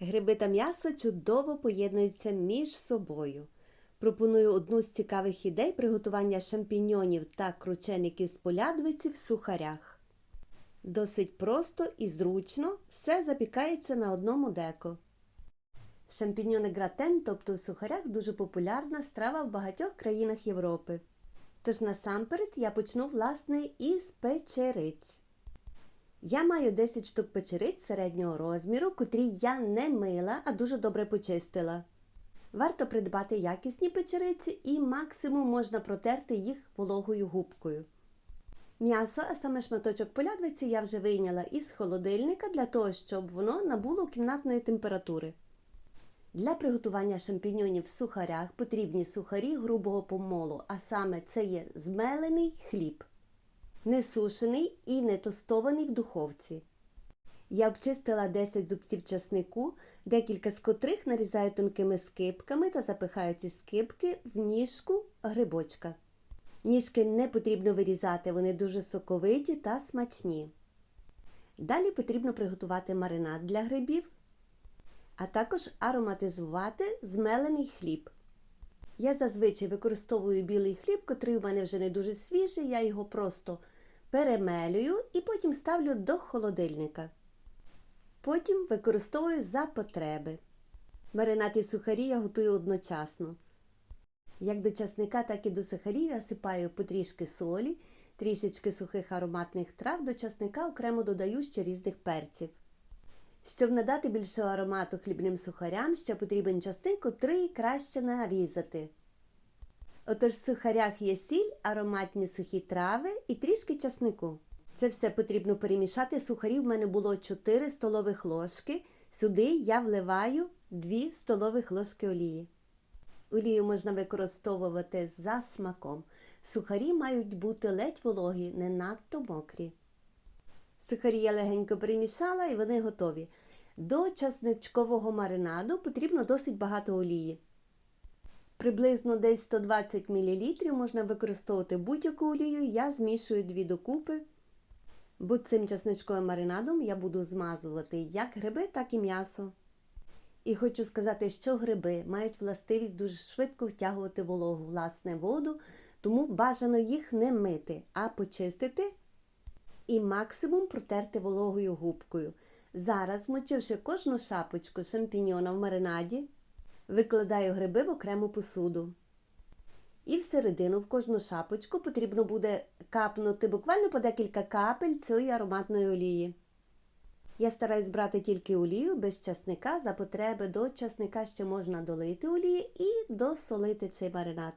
Гриби та м'ясо чудово поєднуються між собою. Пропоную одну з цікавих ідей приготування шампіньонів та кручеників з полядвиці в сухарях. Досить просто і зручно все запікається на одному деко. Шампіньони гратен, тобто в сухарях, дуже популярна страва в багатьох країнах Європи. Тож насамперед я почну власне із печериць. Я маю 10 штук печериць середнього розміру, котрі я не мила, а дуже добре почистила. Варто придбати якісні печериці і максимум можна протерти їх вологою губкою. М'ясо, а саме шматочок полядвиці, я вже вийняла із холодильника для того, щоб воно набуло кімнатної температури. Для приготування шампіньонів в сухарях потрібні сухарі грубого помолу, а саме це є змелений хліб, не сушений і не тостований в духовці. Я обчистила 10 зубців часнику, декілька з котрих нарізаю тонкими скибками та запихаю ці скибки в ніжку грибочка. Ніжки не потрібно вирізати, вони дуже соковиті та смачні. Далі потрібно приготувати маринад для грибів, а також ароматизувати змелений хліб. Я зазвичай використовую білий хліб, котрий у мене вже не дуже свіжий, я його просто перемелюю і потім ставлю до холодильника. Потім використовую за потреби. Маринад і сухарі я готую одночасно. Як до часника, так і до сухарів я сипаю потрішки солі, трішечки сухих ароматних трав, до часника окремо додаю ще різних перців. Щоб надати більшого аромату хлібним сухарям, ще потрібен частин, котрий краще нарізати. Отож в сухарях є сіль, ароматні сухі трави і трішки часнику. Це все потрібно перемішати. Сухарів в мене було 4 столових ложки. Сюди я вливаю 2 столових ложки олії. Олію можна використовувати за смаком. Сухарі мають бути ледь вологі, не надто мокрі. Сухарі я легенько перемішала і вони готові. До часничкового маринаду потрібно досить багато олії. Приблизно десь 120 мл можна використовувати будь-яку олію, я змішую дві докупи, бо цим часничковим маринадом я буду змазувати як гриби, так і м'ясо. І хочу сказати, що гриби мають властивість дуже швидко втягувати вологу власне воду, тому бажано їх не мити, а почистити і максимум протерти вологою губкою. Зараз, мочивши кожну шапочку шампіньона в маринаді, викладаю гриби в окрему посуду. І всередину в кожну шапочку потрібно буде капнути буквально по декілька капель цієї ароматної олії. Я стараюсь брати тільки олію без часника, за потреби до часника ще можна долити олії і досолити цей маринад.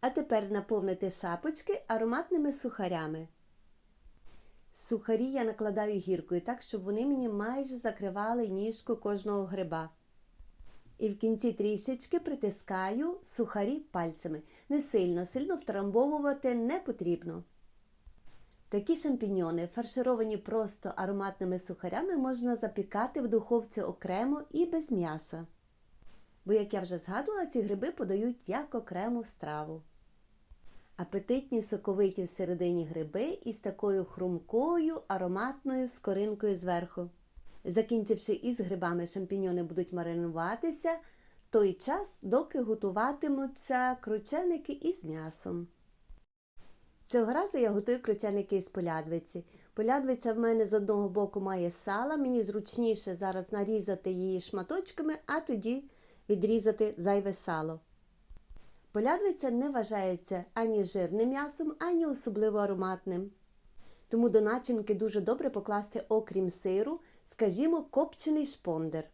А тепер наповнити шапочки ароматними сухарями. Сухарі я накладаю гіркою так, щоб вони мені майже закривали ніжку кожного гриба. І в кінці трішечки притискаю сухарі пальцями. Не сильно, сильно втрамбовувати не потрібно. Такі шампіньони, фаршировані просто ароматними сухарями, можна запікати в духовці окремо і без м'яса. Бо, як я вже згадувала, ці гриби подають як окрему страву. Апетитні соковиті всередині гриби із такою хрумкою ароматною скоринкою зверху. Закінчивши із грибами, шампіньони будуть маринуватися той час, доки готуватимуться крученики із м'ясом. Цього разу я готую крученики із полядвиці. Полядвиця в мене з одного боку має сала, мені зручніше зараз нарізати її шматочками, а тоді відрізати зайве сало. Полядвиця не вважається ані жирним м'ясом, ані особливо ароматним. Тому до начинки дуже добре покласти, окрім сиру, скажімо, копчений шпондер.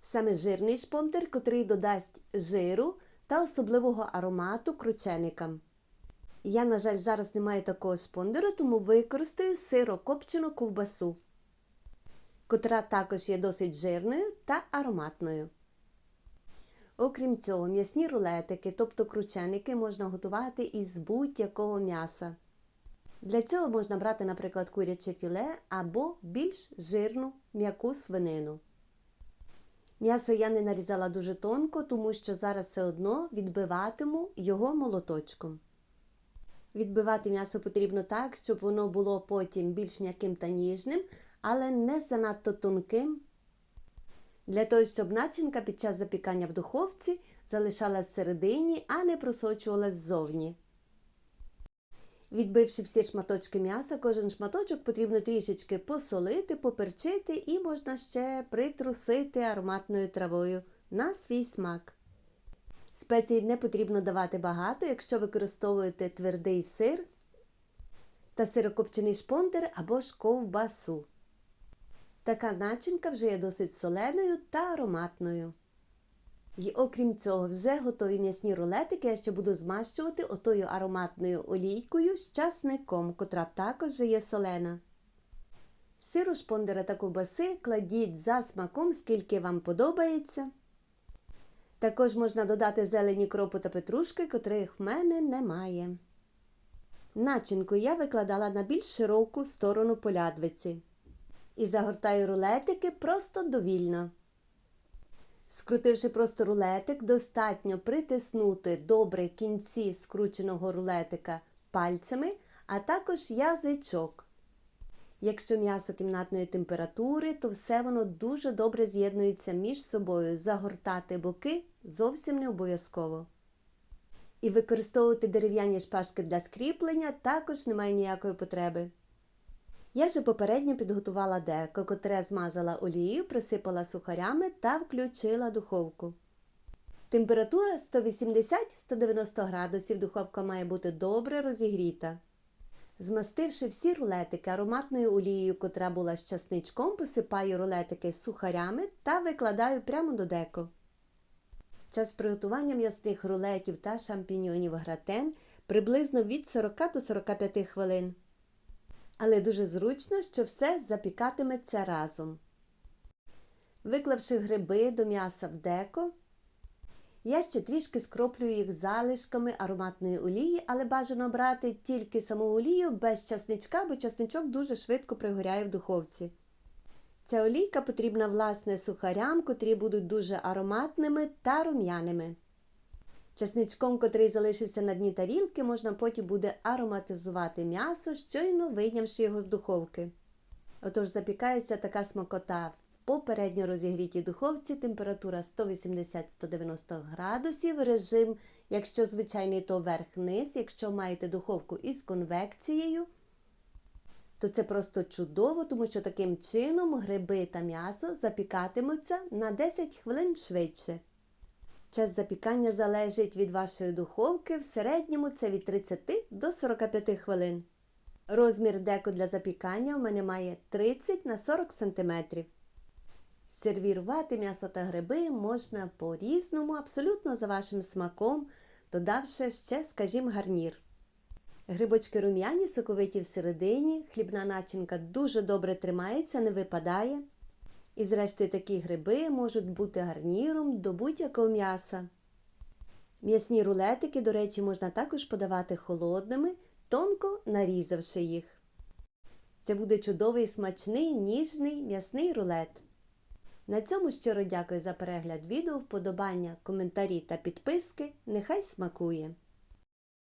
Саме жирний шпондер, котрий додасть жиру та особливого аромату крученикам. Я, на жаль, зараз не маю такого шпондеру, тому використаю сирокопчену ковбасу, котра також є досить жирною та ароматною. Окрім цього, м'ясні рулетики, тобто крученики, можна готувати із будь-якого м'яса. Для цього можна брати, наприклад, куряче філе або більш жирну м'яку свинину. М'ясо я не нарізала дуже тонко, тому що зараз все одно відбиватиму його молоточком. Відбивати м'ясо потрібно так, щоб воно було потім більш м'яким та ніжним, але не занадто тонким Для того, щоб начинка під час запікання в духовці залишалась всередині, а не просочувалась ззовні. Відбивши всі шматочки м'яса, кожен шматочок потрібно трішечки посолити, поперчити і можна ще притрусити ароматною травою на свій смак. Спецій не потрібно давати багато, якщо використовуєте твердий сир та сирокопчений шпондер або ж ковбасу. Така начинка вже є досить соленою та ароматною. І окрім цього, вже готові м'ясні рулетики я ще буду змащувати отою ароматною олійкою з часником, котра також є солена. Сиру шпондера та ковбаси кладіть за смаком, скільки вам подобається. Також можна додати зелені кропу та петрушки, котрих в мене немає. Начинку я викладала на більш широку сторону полядвиці. І загортаю рулетики просто довільно. Скрутивши просто рулетик, достатньо притиснути добре кінці скрученого рулетика пальцями, а також язичок. Якщо м'ясо кімнатної температури, то все воно дуже добре з'єднується між собою. Загортати боки зовсім не обов'язково. І використовувати дерев'яні шпажки для скріплення також немає ніякої потреби. Я вже попередньо підготувала деко, котре змазала олією, присипала сухарями та включила духовку. Температура 180-190 градусів, духовка має бути добре розігріта. Змастивши всі рулетики ароматною олією, котра була з часничком, посипаю рулетики з сухарями та викладаю прямо до деко. Час приготування м'ясних рулетів та шампіньонів гратен приблизно від 40 до 45 хвилин. Але дуже зручно, що все запікатиметься разом. Виклавши гриби до м'яса в деко, я ще трішки скроплюю їх залишками ароматної олії, але бажано брати тільки саму олію без часничка, бо часничок дуже швидко пригоряє в духовці. Ця олійка потрібна власне сухарям, котрі будуть дуже ароматними та рум'яними. Часничком, котрий залишився на дні тарілки, можна потім буде ароматизувати м'ясо, щойно вийнявши його з духовки. Отож запікається така смакота в попередньо розігрітій духовці, температура 180-190 градусів, режим, якщо звичайний, то верх-низ, якщо маєте духовку із конвекцією, то це просто чудово, тому що таким чином гриби та м'ясо запікатимуться на 10 хвилин швидше. Час запікання залежить від вашої духовки, в середньому це від 30 до 45 хвилин. Розмір деко для запікання у мене має 30 на 40 см. Сервірувати м'ясо та гриби можна по-різному, абсолютно за вашим смаком, додавши ще, скажімо, гарнір. Грибочки рум'яні, соковиті всередині, хлібна начинка дуже добре тримається, не випадає. І, зрештою, такі гриби можуть бути гарніром до будь-якого м'яса. М'ясні рулетики, до речі, можна також подавати холодними, тонко нарізавши їх. Це буде чудовий смачний, ніжний м'ясний рулет. На цьому щиро дякую за перегляд відео, вподобання, коментарі та підписки. Нехай смакує!